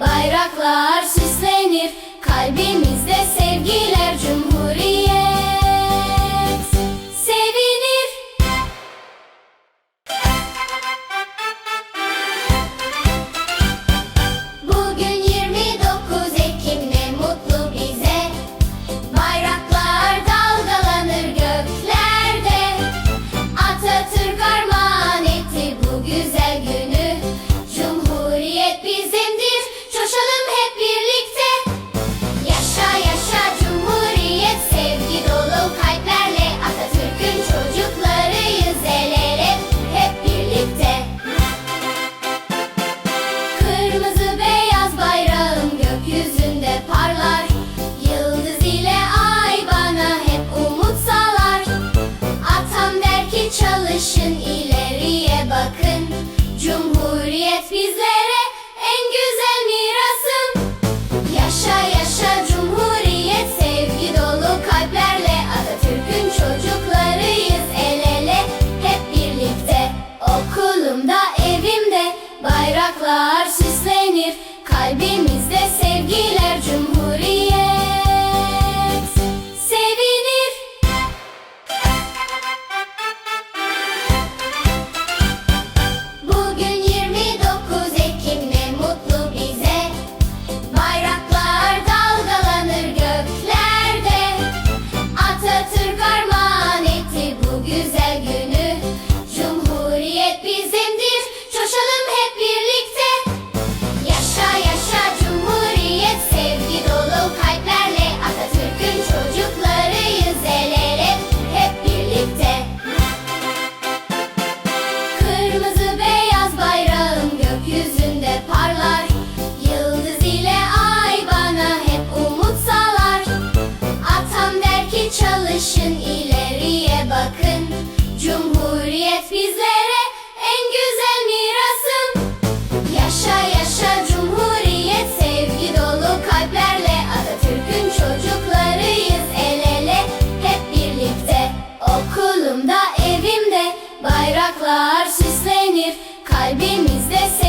bayraklar süslenir Kalbimizde sevgiler kalbimizde